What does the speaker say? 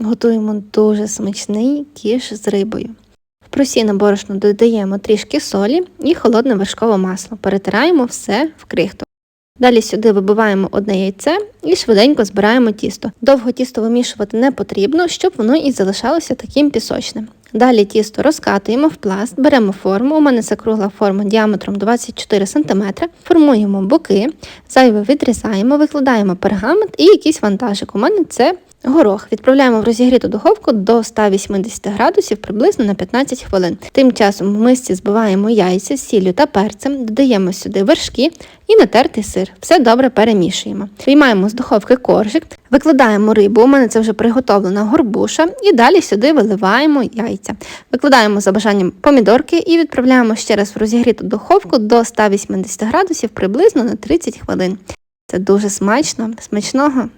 Готуємо дуже смачний кіш з рибою. В просіне борошно додаємо трішки солі і холодне вершкове масло. Перетираємо все в крихту. Далі сюди вибиваємо одне яйце і швиденько збираємо тісто. Довго тісто вимішувати не потрібно, щоб воно і залишалося таким пісочним. Далі тісто розкатуємо в пласт, беремо форму. У мене це кругла форма діаметром 24 см, формуємо боки, зайве відрізаємо, викладаємо пергамент і якийсь вантажик. У мене це горох. Відправляємо в розігріту духовку до 180 градусів приблизно на 15 хвилин. Тим часом в мисці збиваємо яйця з сіллю та перцем, додаємо сюди вершки і натертий сир. Все добре перемішуємо. Виймаємо з духовки коржик, викладаємо рибу. У мене це вже приготовлена горбуша, і далі сюди виливаємо яйця. Викладаємо за бажанням помідорки і відправляємо ще раз в розігріту духовку до 180 градусів приблизно на 30 хвилин. Це дуже смачно, смачного